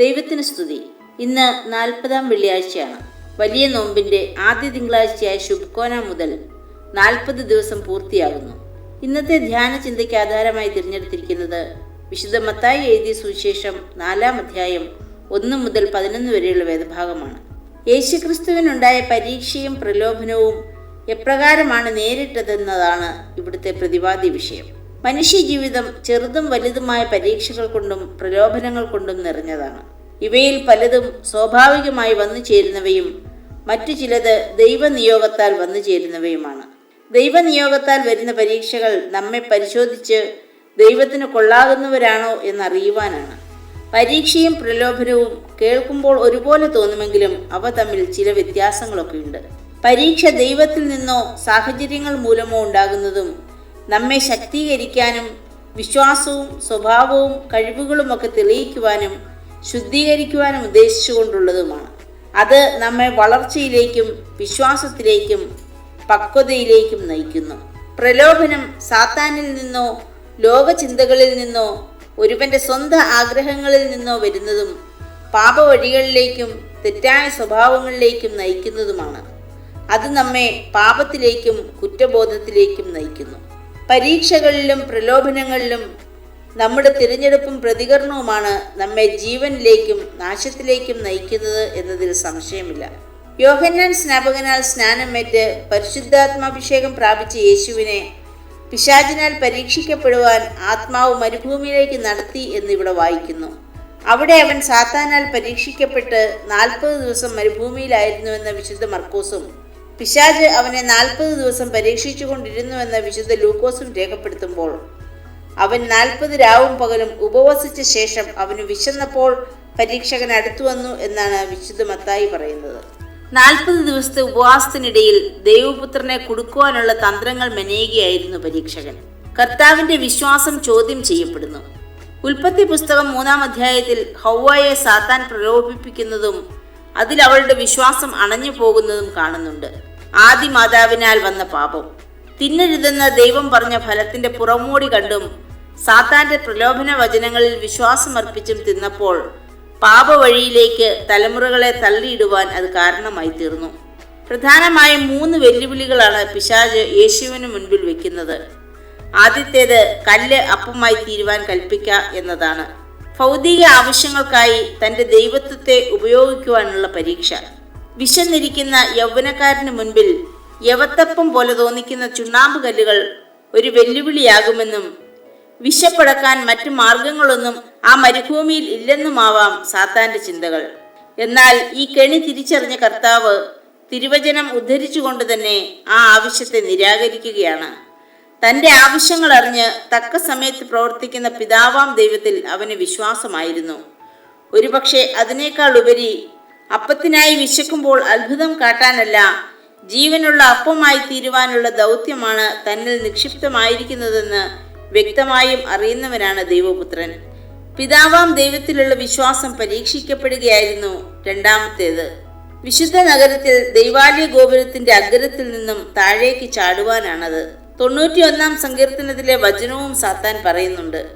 ദൈവത്തിന് സ്തുതി. ഇന്ന് നാൽപ്പതാം വെള്ളിയാഴ്ചയാണ്. വലിയ നോമ്പിന്റെ ആദ്യ തിങ്കളാഴ്ചയായ ശുഭ്കോന മുതൽ നാൽപ്പത് ദിവസം പൂർത്തിയാകുന്നു. ഇന്നത്തെ ധ്യാന ചിന്തയ്ക്ക് ആധാരമായി തിരഞ്ഞെടുത്തിരിക്കുന്നത് വിശുദ്ധ മത്തായി എഴുതിയ സുവിശേഷം നാലാം അധ്യായം ഒന്ന് മുതൽ പതിനൊന്ന് വരെയുള്ള വേദഭാഗമാണ്. യേശുക്രിസ്തുവിനുണ്ടായ പരീക്ഷയും പ്രലോഭനവും എപ്രകാരമാണ് നേരിട്ടതെന്നതാണ് ഇവിടുത്തെ പ്രതിപാദ്യ വിഷയം. മനുഷ്യജീവിതം ചെറുതും വലുതുമായ പരീക്ഷകൾ കൊണ്ടും പ്രലോഭനങ്ങൾ കൊണ്ടും നിറഞ്ഞതാണ്. ഇവയിൽ പലതും സ്വാഭാവികമായി വന്നു ചേരുന്നവയും മറ്റു ചിലത് ദൈവനിയോഗത്താൽ വന്നു ചേരുന്നവയുമാണ്. ദൈവനിയോഗത്താൽ വരുന്ന പരീക്ഷകൾ നമ്മെ പരിശോധിച്ച് ദൈവത്തിന് കൊള്ളാകുന്നവരാണോ എന്നറിയുവാനാണ്. പരീക്ഷയും പ്രലോഭനവും കേൾക്കുമ്പോൾ ഒരുപോലെ തോന്നുമെങ്കിലും അവ തമ്മിൽ ചില വ്യത്യാസങ്ങളൊക്കെയുണ്ട്. പരീക്ഷ ദൈവത്തിൽ നിന്നോ സാഹചര്യങ്ങൾ മൂലമോ ഉണ്ടാകുന്നതും നമ്മെ ശക്തീകരിക്കാനും വിശ്വാസവും സ്വഭാവവും കഴിവുകളുമൊക്കെ തെളിയിക്കുവാനും ശുദ്ധീകരിക്കുവാനും ഉദ്ദേശിച്ചുകൊണ്ടുള്ളതുമാണ്. അത് നമ്മെ വളർച്ചയിലേക്കും വിശ്വാസത്തിലേക്കും പക്വതയിലേക്കും നയിക്കുന്നു. പ്രലോഭനം സാത്താനിൽ നിന്നോ ലോകചിന്തകളിൽ നിന്നോ ഒരുവന്റെ സ്വന്തം ആഗ്രഹങ്ങളിൽ നിന്നോ വരുന്നതും പാപവഴികളിലേക്കും തെറ്റായ സ്വഭാവങ്ങളിലേക്കും നയിക്കുന്നതുമാണ്. അത് നമ്മെ പാപത്തിലേക്കും കുറ്റബോധത്തിലേക്കും നയിക്കുന്നു. പരീക്ഷകളിലും പ്രലോഭനങ്ങളിലും നമ്മുടെ തിരഞ്ഞെടുപ്പും പ്രതികരണവുമാണ് നമ്മെ ജീവനിലേക്കും നാശത്തിലേക്കും നയിക്കുന്നത് എന്നതിൽ സംശയമില്ല. യോഹന്നാൻ സ്നാപകനാൽ സ്നാനമേറ്റ് പരിശുദ്ധാത്മാഭിഷേകം പ്രാപിച്ച യേശുവിനെ പിശാചിനാൽ പരീക്ഷിക്കപ്പെടുവാൻ ആത്മാവ് മരുഭൂമിയിലേക്ക് നടത്തി എന്നിവിടെ വായിക്കുന്നു. അവിടെ അവൻ സാത്താനാൽ പരീക്ഷിക്കപ്പെട്ട് നാൽപ്പത് ദിവസം മരുഭൂമിയിലായിരുന്നുവെന്ന വിശുദ്ധ മർക്കോസും പിശാജ് അവനെ നാൽപ്പത് ദിവസം പരീക്ഷിച്ചു കൊണ്ടിരുന്നുവെന്ന് വിശുദ്ധ ലൂക്കോസും രേഖപ്പെടുത്തുമ്പോൾ അവൻ നാൽപ്പത് രാവും പകലും ഉപവസിച്ച ശേഷം അവന് വിശന്നപ്പോൾ പരീക്ഷകൻ അടുത്തു വന്നു എന്നാണ് വിശുദ്ധ മത്തായി പറയുന്നത്. നാൽപ്പത് ദിവസത്തെ ഉപവാസത്തിനിടയിൽ ദൈവപുത്രനെ കൊടുക്കുവാനുള്ള തന്ത്രങ്ങൾ മെനയുകയായിരുന്നു പരീക്ഷകൻ. കർത്താവിന്റെ വിശ്വാസം ചോദ്യം ചെയ്യപ്പെടുന്നു. ഉൽപ്പത്തി പുസ്തകം മൂന്നാം അധ്യായത്തിൽ ഹൗവായെ സാത്താൻ പ്രലോഭിപ്പിക്കുന്നതും അതിൽ അവളുടെ വിശ്വാസം അണഞ്ഞു പോകുന്നതും കാണുന്നുണ്ട്. ആദി മാതാവിനാൽ വന്ന പാപം. തിന്നരുതെന്ന് ദൈവം പറഞ്ഞ ഫലത്തിന്റെ പുറമോടി കണ്ടും സാത്താന്റെ പ്രലോഭന വചനങ്ങളിൽ വിശ്വാസമർപ്പിച്ചും തിന്നപ്പോൾ പാപവഴിയിലേക്ക് തലമുറകളെ തള്ളിയിടുവാൻ അത് കാരണമായി തീർന്നു പ്രധാനമായും മൂന്ന് വെല്ലുവിളികളാണ് പിശാജ് യേശുവിന് മുൻപിൽ വെക്കുന്നത്. ആദ്യത്തേത് കല്ല് അപ്പമായി തീരുവാൻ കൽപ്പിക്ക എന്നതാണ്. ഭൗതിക ആവശ്യങ്ങൾക്കായി തന്റെ ദൈവത്വത്തെ ഉപയോഗിക്കുവാനുള്ള പരീക്ഷ. വിശന്നിരിക്കുന്ന യൗവനക്കാരന് മുൻപിൽ യവത്തപ്പം പോലെ തോന്നിക്കുന്ന ചുണ്ണാമ്പ് കല്ലുകൾ ഒരു വെല്ലുവിളിയാകുമെന്നും വിശപ്പടക്കാൻ മറ്റു മാർഗങ്ങളൊന്നും ആ മരുഭൂമിയിൽ ഇല്ലെന്നുമാവാം സാത്താന്റെ ചിന്തകൾ. എന്നാൽ ഈ കെണി തിരിച്ചറിഞ്ഞ കർത്താവ് തിരുവചനം ഉദ്ധരിച്ചുകൊണ്ട് തന്നെ ആ ആവശ്യത്തെ നിരാകരിക്കുകയാണ്. തന്റെ ആവശ്യങ്ങൾ അറിഞ്ഞ് തക്ക സമയത്ത് പ്രവർത്തിക്കുന്ന പിതാവാം ദൈവത്തിൽ അവന് വിശ്വാസമായിരുന്നു. ഒരുപക്ഷെ അതിനേക്കാൾ ഉപരി അപ്പത്തിനായി വിശക്കുമ്പോൾ അത്ഭുതം കാട്ടാനല്ല. ജീവനുള്ള അപ്പമായി തീരുവാനുള്ള ദൗത്യമാണ് തന്നിൽ നിക്ഷിപ്തമായിരിക്കുന്നതെന്ന് വ്യക്തമായും അറിയുന്നവനാണ് ദൈവപുത്രൻ. പിതാവാം ദൈവത്തിലുള്ള വിശ്വാസം പരീക്ഷിക്കപ്പെടുകയായിരുന്നു രണ്ടാമത്തേത്. വിശുദ്ധ നഗരത്തിൽ ദൈവാലയ ഗോപുരത്തിന്റെ അഗ്രത്തിൽ നിന്നും താഴേക്ക് ചാടുവാനാണത്. തൊണ്ണൂറ്റിയൊന്നാം സങ്കീർത്തനത്തിലെ വചനവും സാത്താൻ പറയുന്നുണ്ട്.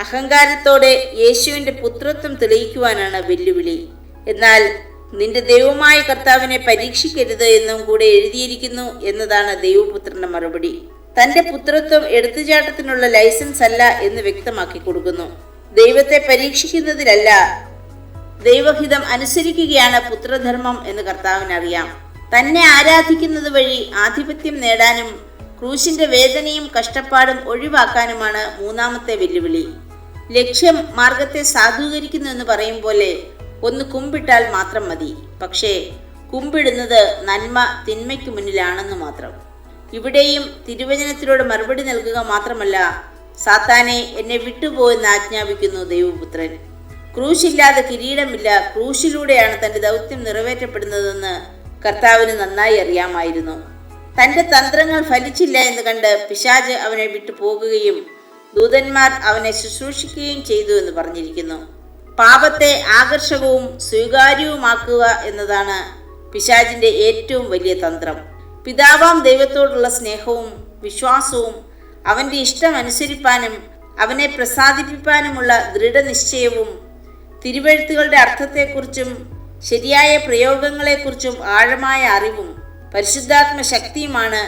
അഹങ്കാരത്തോടെ യേശുവിന്റെ പുത്രത്വം തെളിയിക്കുവാനാണ് വെല്ലുവിളി. എന്നാൽ നിന്റെ ദൈവമായ കർത്താവിനെ പരീക്ഷിക്കരുത് എന്നും കൂടെ എഴുതിയിരിക്കുന്നു എന്നതാണ് ദൈവപുത്രന്റെ മറുപടി. തന്റെ പുത്രത്വം എടുത്തുചാട്ടത്തിനുള്ള ലൈസൻസ് അല്ല എന്ന് വ്യക്തമാക്കി കൊടുക്കുന്നു. ദൈവത്തെ പരീക്ഷിക്കുന്നതിലല്ല ദൈവഹിതം അനുസരിക്കുകയാണ് പുത്രധർമ്മം എന്ന് കർത്താവിനറിയാം. തന്നെ ആരാധിക്കുന്നത് വഴി ആധിപത്യം നേടാനും ക്രൂശിന്റെ വേദനയും കഷ്ടപ്പാടും ഒഴിവാക്കാനുമാണ് മൂന്നാമത്തെ വെല്ലുവിളി. ലക്ഷ്യം മാർഗത്തെ സാധൂകരിക്കുന്നു എന്ന് പറയും പോലെ ഒന്ന് കുമ്പിട്ടാൽ മാത്രം മതി. പക്ഷേ കുമ്പിടുന്നത് നന്മ തിന്മയ്ക്ക് മുന്നിലാണെന്ന് മാത്രം. ഇവിടെയും തിരുവചനത്തിലൂടെ മറുപടി നൽകുക മാത്രമല്ല സാത്താനെ എന്നെ വിട്ടുപോയെന്ന് ആജ്ഞാപിക്കുന്നു ദൈവപുത്രൻ. ക്രൂശില്ലാതെ കിരീടമില്ല ക്രൂശിലൂടെയാണ് തന്റെ ദൗത്യം നിറവേറ്റപ്പെടുന്നതെന്ന് കർത്താവിന് നന്നായി അറിയാമായിരുന്നു. തന്റെ തന്ത്രങ്ങൾ ഫലിച്ചില്ല എന്ന് കണ്ട് പിശാജ് അവനെ വിട്ടുപോകുകയും ദൂതന്മാർ അവനെ ശുശ്രൂഷിക്കുകയും ചെയ്തു എന്ന് പറഞ്ഞിരിക്കുന്നു. പാപത്തെ ആകർഷകവും സ്വീകാര്യവുമാക്കുക എന്നതാണ് പിശാചിന്റെ ഏറ്റവും വലിയ തന്ത്രം. പിതാവാം ദൈവത്തോടുള്ള സ്നേഹവും വിശ്വാസവും അവന്റെ ഇഷ്ടം അനുസരിപ്പാനും അവനെ പ്രസാദിപ്പിക്കാനുമുള്ള ദൃഢനിശ്ചയവും തിരുവഴുത്തുകളുടെ അർത്ഥത്തെക്കുറിച്ചും ശരിയായ പ്രയോഗങ്ങളെക്കുറിച്ചും ആഴമായ അറിവും പരിശുദ്ധാത്മ ശക്തിയുമാണ്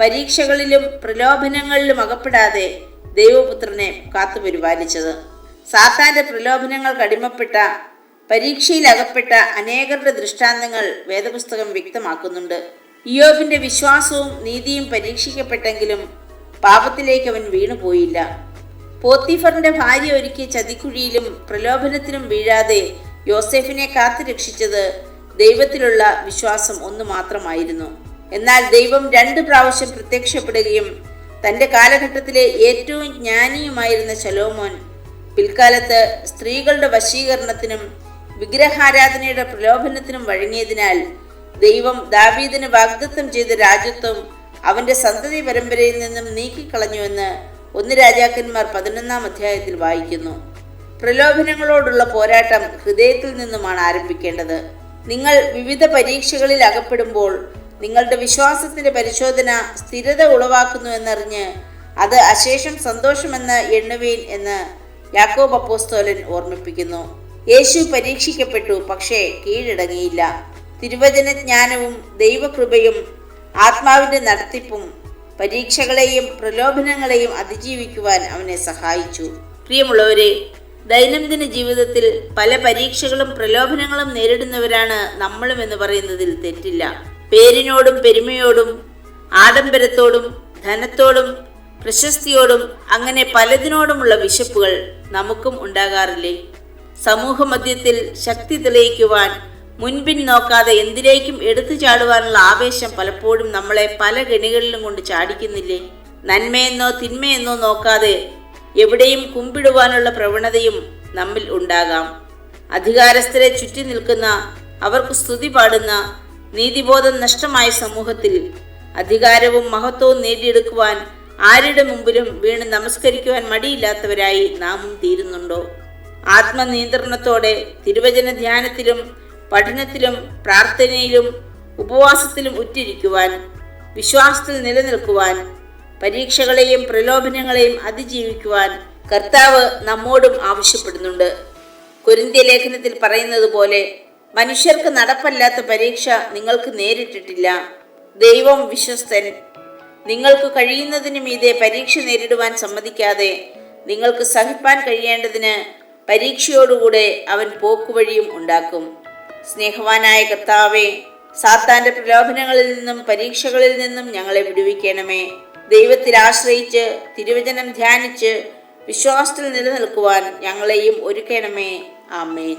പരീക്ഷകളിലും പ്രലോഭനങ്ങളിലും അകപ്പെടാതെ ദൈവപുത്രനെ കാത്തുപരിപാലിച്ചത്. സാത്താന്റെ പ്രലോഭനങ്ങൾ കടിമപ്പെട്ട പരീക്ഷയിൽ അകപ്പെട്ട അനേകരുടെ ദൃഷ്ടാന്തങ്ങൾ വേദപുസ്തകം വ്യക്തമാക്കുന്നുണ്ട്. ഇയോബിന്റെ വിശ്വാസവും നീതിയും പരീക്ഷിക്കപ്പെട്ടെങ്കിലും പാപത്തിലേക്ക് അവൻ വീണുപോയില്ല. പോത്തിഫറിന്റെ ഭാര്യ ഒരുക്കിയ ചതിക്കുഴിയിലും പ്രലോഭനത്തിലും വീഴാതെ യോസെഫിനെ കാത്തു രക്ഷിച്ചത് ദൈവത്തിലുള്ള വിശ്വാസം ഒന്ന് മാത്രമായിരുന്നു. എന്നാൽ ദൈവം രണ്ട് പ്രാവശ്യം പ്രത്യക്ഷപ്പെടുകയും തന്റെ കാലഘട്ടത്തിലെ ഏറ്റവും ജ്ഞാനിയുമായിരുന്ന ശലോമോൻ പിൽക്കാലത്ത് സ്ത്രീകളുടെ വശീകരണത്തിനും വിഗ്രഹാരാധനയുടെ പ്രലോഭനത്തിനും വഴങ്ങിയതിനാൽ ദൈവം ദാവീദിന് വാഗ്ദത്തം ചെയ്ത രാജ്യത്വം അവന്റെ സന്തതി പരമ്പരയിൽ നിന്നും നീക്കിക്കളഞ്ഞുവെന്ന് ഒന്ന് രാജാക്കന്മാർ പതിനൊന്നാം അധ്യായത്തിൽ വായിക്കുന്നു. പ്രലോഭനങ്ങളോടുള്ള പോരാട്ടം ഹൃദയത്തിൽ നിന്നുമാണ് ആരംഭിക്കേണ്ടത്. നിങ്ങൾ വിവിധ പരീക്ഷകളിൽ അകപ്പെടുമ്പോൾ നിങ്ങളുടെ വിശ്വാസത്തിന്റെ പരിശോധന സ്ഥിരത ഉളവാക്കുന്നു എന്നറിഞ്ഞ് അത് അശേഷം സന്തോഷമെന്ന് എണ്ണുവീൻ എന്ന് യാക്കോബ് അപ്പോസ്തോലൻ ഓർമ്മിപ്പിക്കുന്നു. യേശു പരീക്ഷിക്കപ്പെട്ടു പക്ഷേ കീഴടങ്ങിയില്ല. തിരുവചന ജ്ഞാനവും ദൈവകൃപയും ആത്മാവിന്റെ നടത്തിപ്പും പരീക്ഷകളെയും പ്രലോഭനങ്ങളെയും അതിജീവിക്കുവാൻ അവനെ സഹായിച്ചു. പ്രിയമുള്ളവരെ ദൈനംദിന ജീവിതത്തിൽ പല പരീക്ഷകളും പ്രലോഭനങ്ങളും നേരിടുന്നവരാണ് നമ്മളും എന്ന് പറയുന്നതിൽ തെറ്റില്ല. പേരിനോടും പെരുമയോടും ആഡംബരത്തോടും ധനത്തോടും പ്രശസ്തിയോടും അങ്ങനെ പലതിനോടുമുള്ള വിശപ്പുകൾ നമുക്കും ഉണ്ടാകാറില്ലേ? സമൂഹ മധ്യത്തിൽ ശക്തി തെളിയിക്കുവാൻ മുൻപിൻ നോക്കാതെ എന്തിലേക്കും എടുത്തു ചാടുവാനുള്ള ആവേശം പലപ്പോഴും നമ്മളെ പല ഗണികളിലും കൊണ്ട് ചാടിക്കുന്നില്ലേ? നന്മയെന്നോ തിന്മയെന്നോ നോക്കാതെ എവിടെയും കുമ്പിടുവാനുള്ള പ്രവണതയും നമ്മിൽ ഉണ്ടാകാം. അധികാരസ്ഥരെ ചുറ്റി നിൽക്കുന്ന അവർക്ക് സ്തുതി പാടുന്ന നീതിബോധം നഷ്ടമായ സമൂഹത്തിൽ അധികാരവും മഹത്വവും നേടിയെടുക്കുവാൻ ആരുടെ മുമ്പിലും വീണ് നമസ്കരിക്കുവാൻ മടിയില്ലാത്തവരായി നാമും തീരുന്നുണ്ടോ? ആത്മനിയന്ത്രണത്തോടെ തിരുവചന ധ്യാനത്തിലും പഠനത്തിലും പ്രാർത്ഥനയിലും ഉപവാസത്തിലും ഉറ്റിരിക്കുവാൻ വിശ്വാസത്തിൽ നിലനിൽക്കുവാൻ പരീക്ഷകളെയും പ്രലോഭനങ്ങളെയും അതിജീവിക്കുവാൻ കർത്താവ് നമ്മോടും ആവശ്യപ്പെടുന്നുണ്ട്. കൊരിന്ത്യ ലേഖനത്തിൽ പറയുന്നത് പോലെ മനുഷ്യർക്ക് നടപ്പല്ലാത്ത പരീക്ഷ നിങ്ങൾക്ക് നേരിട്ടിട്ടില്ല. ദൈവം വിശ്വസ്തൻ. നിങ്ങൾക്ക് കഴിയുന്നതിന് മീതെ പരീക്ഷ നേരിടുവാൻ സമ്മതിക്കാതെ നിങ്ങൾക്ക് സഹിപ്പാൻ കഴിയേണ്ടതിന് പരീക്ഷയോടുകൂടെ അവൻ പോക്കുവഴിയും ഉണ്ടാക്കും. സ്നേഹവാനായ കർത്താവെ സാത്താന്റെ പ്രലോഭനങ്ങളിൽ നിന്നും പരീക്ഷകളിൽ നിന്നും ഞങ്ങളെ വിടുവിക്കണമേ. ദൈവത്തിൽ ആശ്രയിച്ച് തിരുവചനം ധ്യാനിച്ച് വിശ്വാസത്തിൽ നിലനിൽക്കുവാൻ ഞങ്ങളെയും ഒരുക്കണമേ. ആമേൻ.